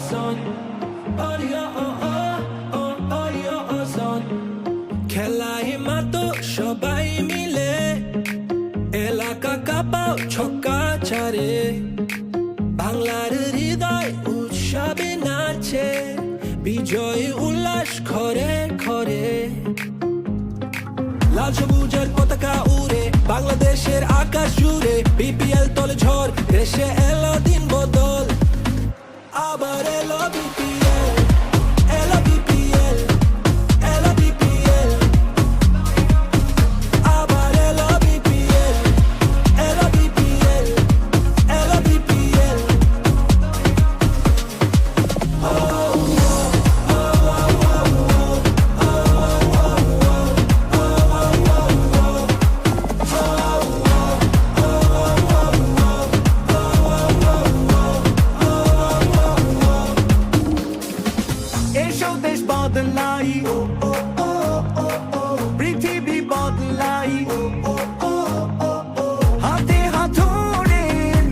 son. Audio, oh, oh, oh, audio, oh, son. নাচে বিজয় উল্লাস খরে খরে লাল সবুজের পতাকা উড়ে বাংলাদেশের আকাশ জুড়ে বিপিএল তলে ঝড় দেশে এলো দিন বদল আবার এলো বিপিএল বদলাই পৃথিবী বদলাই হাতে হাত ধরে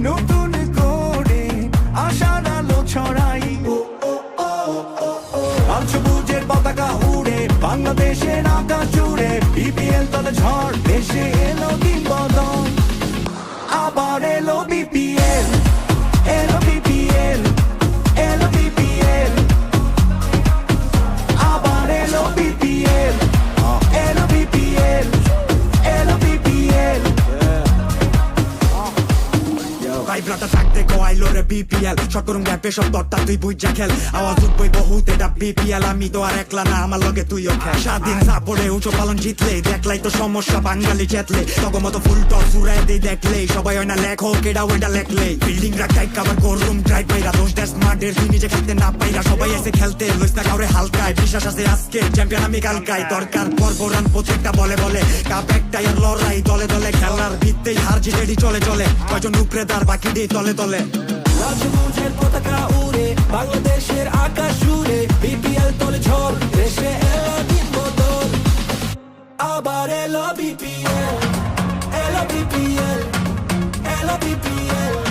নতুন করে আশার আলো পতাকা উড়ে বাংলাদেশের আকাশ জুড়ে বিপিএল তলে ঝড় দেশে এলো ভাইব্রাটা থাকতে কয়াইলো রে বিপিএল শট করুম গ্যাপে সব দরটা তুই বুঝা খেল। আওয়াজ উঠবই বহুত, এটা বিপিএল আমি তো আর একলা না, আমার লগে তুইও খেল। স্বাধীন সাপড়ে উঁচু পালন জিতলে, দেখলাই তো সমস্যা বাঙালি চেতলে। তখন মতো ফুল টস উড়াই দিয়ে দেখলে, সবাই হয় না লেখক এটা ওইটা লেখলে। বিল্ডিং রা টাইট কাভার করুম ড্রাইভ পাইরা দোষ দেশ মাঠের তুই নিজে খেলতে না পাইরা, সবাই এসে খেলতে লইস না কাউরে হালকায়। বিশ্বাস আছে আজকে চ্যাম্পিয়ন আমি কালকায়। দরকার পর্ব রান প্রত্যেকটা বলে বলে। কাপ একটাই লড়াই, দলে দলে খেলার ভিত্তেই হার জিতেডি চলে চলে। কয়জন উপরে তার বাকি দিয়ে তলে তলে। রাজমুজের পতাকা উড়ে, বাংলাদেশের আকাশ জুড়ে, বিপিএল তলে ঝড় দেশে এলো দিন বদল। আবার এলো বিপিএল এলো বিপিএল এলো বিপিএল।